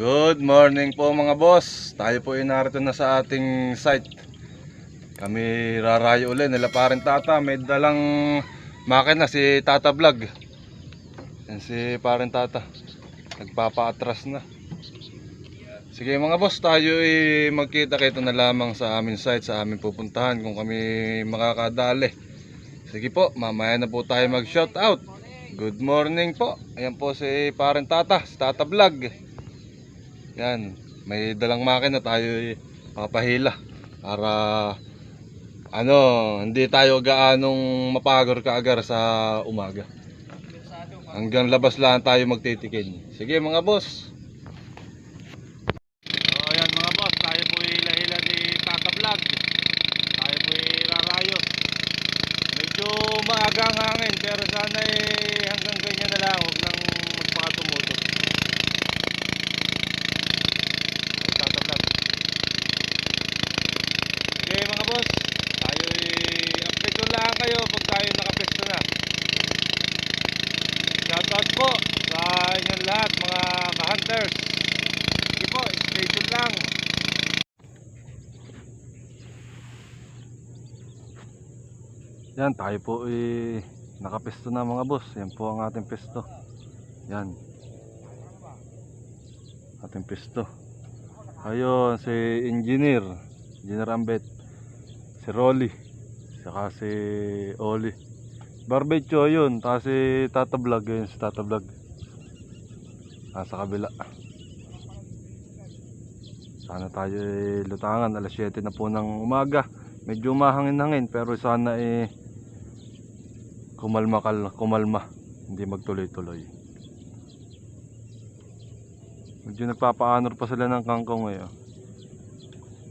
Good morning po mga boss. Tayo po ay narito na sa ating site. Kami rarayo ulit nila parin tata. May dalang makina si Tata Vlog. Yan si parin tata. Nagpapa-atras na. Sige mga boss, tayo ay magkita-kita na lamang sa aming site, sa aming pupuntahan kung kami makakadali. Sige po, mamaya na po tayo mag-shout out. Good morning po. Ayan po si parin tata, si Tata Vlog. Yan, may dalang makina tayo papahila para ano, hindi tayo gaanong mapagor kaagar sa umaga. Hanggang labas lang tayo magtitikin. Sige mga boss. So mga boss, tayo po hila-hila ni Tata. Tayo po rarayos. Medyo maaga ang hangin pero sana eh hanggang ganyan na lang, huwag lang magpakatumutok. Ay, Tata Vlog. Okay mga boss, tayo update ko lang kayo pag tayo nakapesto na. Shoutout po sa inyong lahat mga ka-hunters. Sige po, stay tuned lang. Yan, tayo po eh, nakapesto na mga boss. Yan po ang ating pesto. Yan. Ating pesto. Ayun, si engineer. Engineer Ambet. Si Rolly. Saka si Oli. Barbecue yun. Tapos si Tata Vlog. Yun si Tata Vlog. Nasa kabila. Sana tayo eh, lutangan. Alas 7 na po ng umaga. Medyo mahangin-hangin. Pero sana eh kumalma kumalma. Hindi magtuloy-tuloy. Medyo nagpapaanor pa sila ng kangkong ngayon.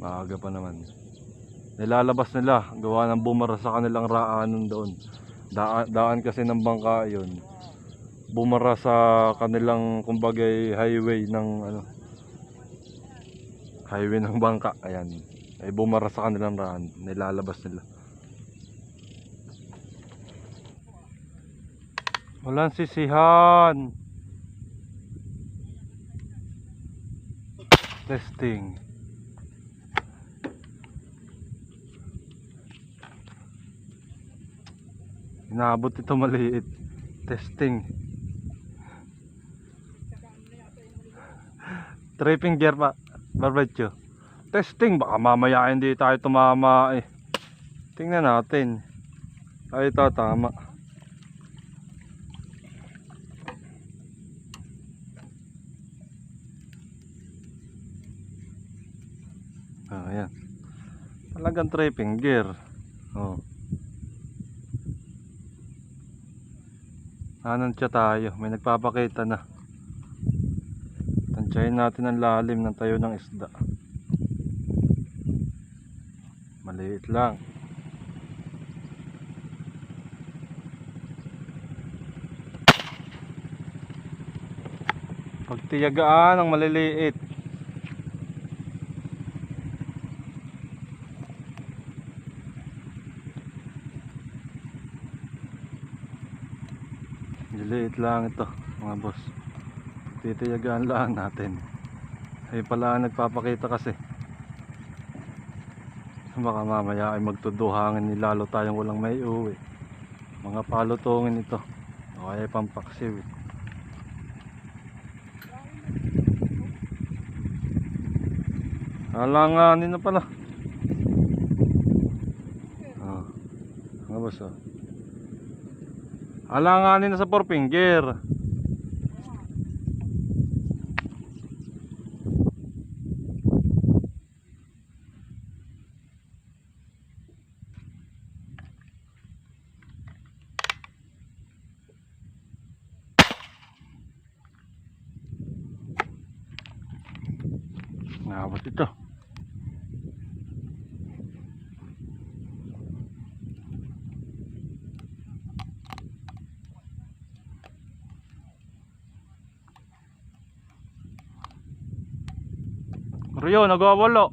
Maaga pa naman. Nilalabas nila, gawa ng bumara sa kanilang raanan doon. Daan, daan kasi ng bangka yun. Bumara sa kanilang kumbagay highway ng ano highway ng bangka. Ayan. Ay bumara sa kanilang raan. Nilalabas nila. Walang sisihan. Testing. Inaabot ito maliit. Testing. Tripping gear pa. Barbecue. Testing. Baka mamaya hindi tayo tumama eh. Tingnan natin. Ay ito tama. Ah, ayan. Talagang tripping gear. Oh. Anan siya tayo. May nagpapakita na. Tansyahin natin ang lalim ng tayo ng isda. Maliit lang. Pagtiyagaan ang maliliit. Liliit lang ito mga boss. Titiyagaan lang natin. Ay pala nagpapakita kasi. Baka mamaya ay magtuduhangin ni lalo tayong walang may uwi. Mga palutongin ito. O kaya pampaksiw. eh. Alanganin na pala. Ah. Mga boss oh. Alanganin na sa four finger. Ngawat ito. Rio, nagwawalo.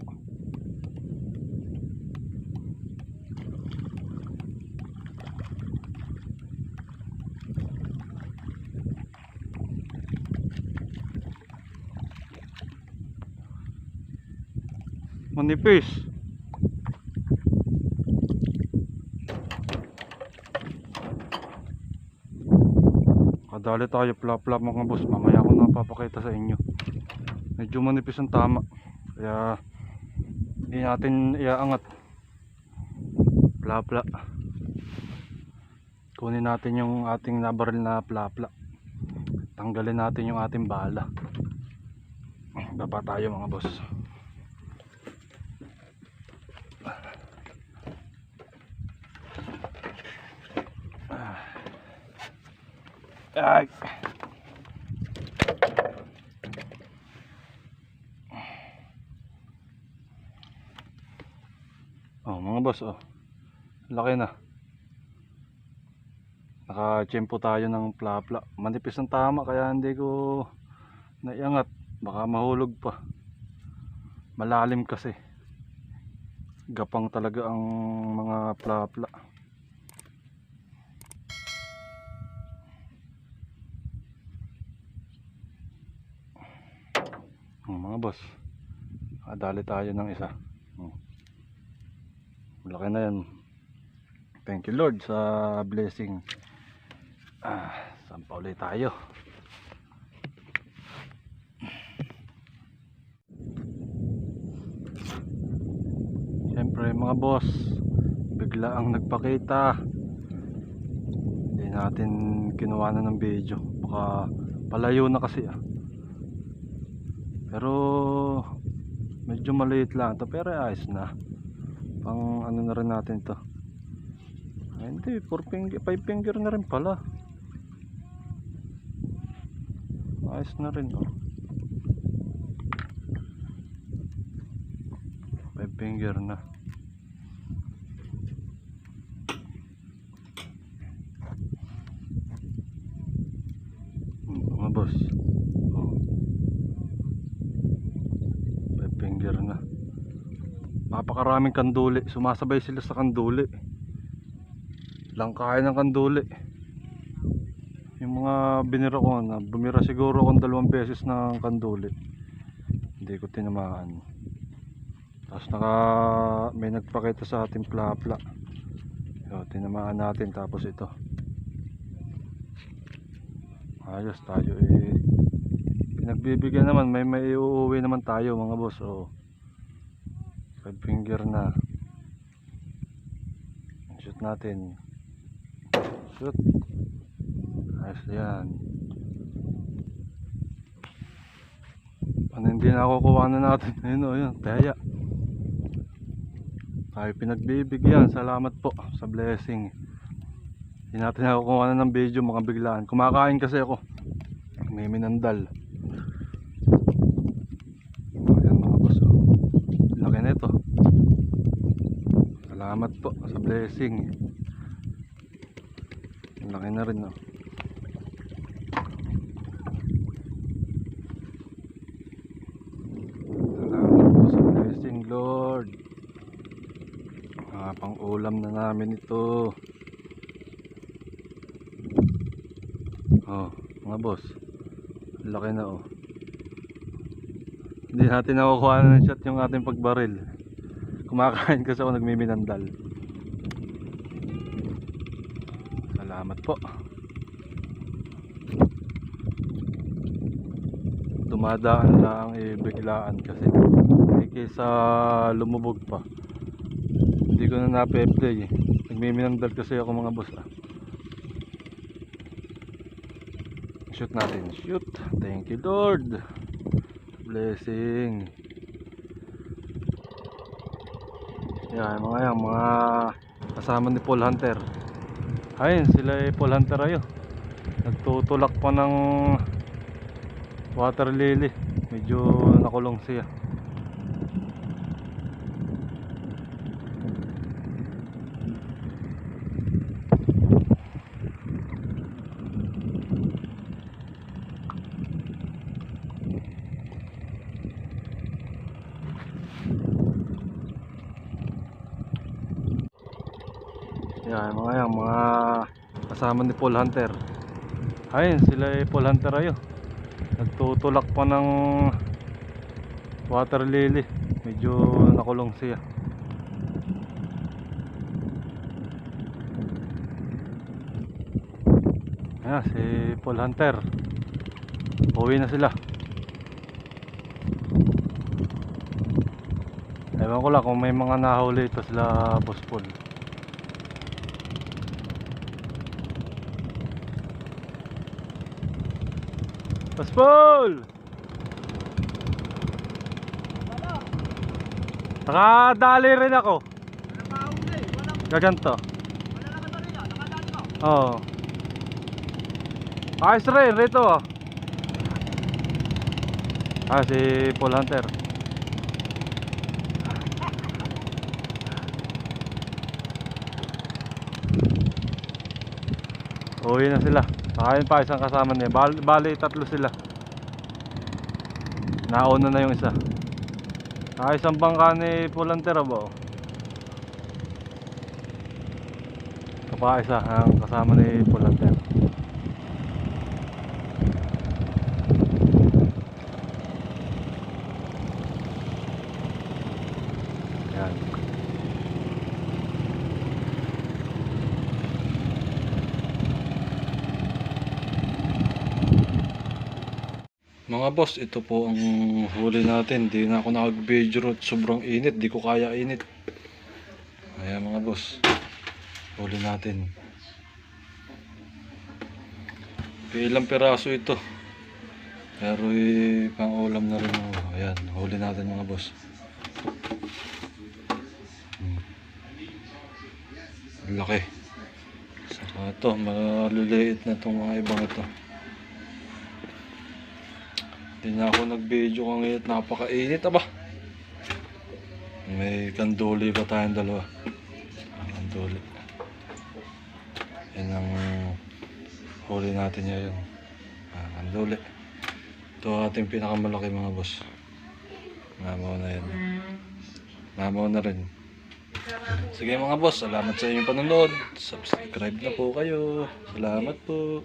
Manipis. Kadali tayo plap-plap mga boss. Mamaya ko napapakita sa inyo. Medyo manipis ang tama. Kaya hindi natin iaangat. Plapla. Kunin natin yung ating nabaril na plapla. Tanggalin natin yung ating bala. Baba tayo mga boss. Ay. Oh, mga boss, oh. Laki na. Naka-tsempo tayo ng plapla. Manipis ang tama kaya hindi ko naiangat. Baka mahulog pa. Malalim kasi. Gapang talaga ang mga plapla. Oh, mga boss. Adali tayo ng isa. Oh. Malaki na yan. Thank you Lord sa blessing. Ah, saan ulit tayo? Siyempre mga boss, bigla ang nagpakita. Hindi natin kinuha na ng video. Baka palayo na kasi ah. Pero medyo maliit lang to pero ayos na. Pang ano na rin natin to. Ay, hindi, 4 finger, 5 finger na rin pala. Ayos na rin oh. 5 finger na. Hmm, mga. Oh. 5 finger na. Napakaraming kanduli. Sumasabay sila sa kanduli. Langkain ng kanduli. Yung mga binira ko na, bumira siguro akong dalawang beses ng kanduli. Hindi ko tinamaan. Tapos naka, may nagpakita sa ating plapla. So, tinamaan natin tapos ito. Ayos tayo eh. Pinagbibigyan naman, may may uuwi naman tayo mga boss. Oh. Five finger na. Shoot natin. Shoot. Ayos yan. Ano hindi na kukuha na natin. Ayun o, yun. Taya. Tayo pinagbibigyan. Salamat po sa blessing. Hindi natin nakukuha na ng video mga biglaan. Kumakain kasi ako. May minandal. Ayan mga boss. oh. Laki na ito. Po sa blessing. Laki na rin oh. Salamat po sa blessing Lord. Ah, pang ulam na namin ito. Oh, mga boss. Laki na oh. Hindi natin nakukuha na ng shot yung ating pagbaril. Kumakain kasi ako nagmiminandal. Salamat po. Dumadaan lang eh biglaan kasi eh, kaysa lumubog pa. Hindi ko na nape-play eh. Nagmiminandal kasi ako mga boss ah. Shoot natin. Shoot. Thank you Lord. Blessing. Yan, mga yan, mga kasama ni Paul Hunter. Ayun, sila ay Paul Hunter ayo. Nagtutulak pa ng water lily. Medyo nakulong siya. Yan, mga yan, mga kasama ni Paul Hunter. Ayun, sila ay Paul Hunter ayo. Nagtutulak pa ng water lily. Medyo nakulong siya. Ayan, si Paul Hunter. Uwi na sila. Ewan ko lang kung may mga nahuli ito sila Boss Paul. Paul! Nakadali rin ako. Gaganto. Oo. Ayos rin, rito ah. Ah, si Paul Hunter. Uwi na sila. Nakain pa isang kasama niya. Bal bali, tatlo sila. Nauna na yung isa. Ah, isang bangka ni Paul Hunter ba? oh? Ito pa isa, ang kasama ni Paul Hunter. Yan. Mga boss, ito po ang huli natin. Di na ako nakag-video at sobrang init. Di ko kaya init. Ayan mga boss. Huli natin. Ilang piraso ito. Pero eh, pang ulam na rin. Oh. Ayan, huli natin mga boss. Hmm. Laki. Saka ito, maliliit na itong mga ibang ito. Hindi na ako nag-video kang ngayon. Napakainit aba. May kanduli pa tayong dalawa. Kanduli. Yan ang huli natin ngayon. Ah, kanduli. Ito ating pinakamalaki mga boss. Mamaw na yan. Mamaw na rin. Sige mga boss, salamat sa inyong panonood. Subscribe na po kayo. Salamat po.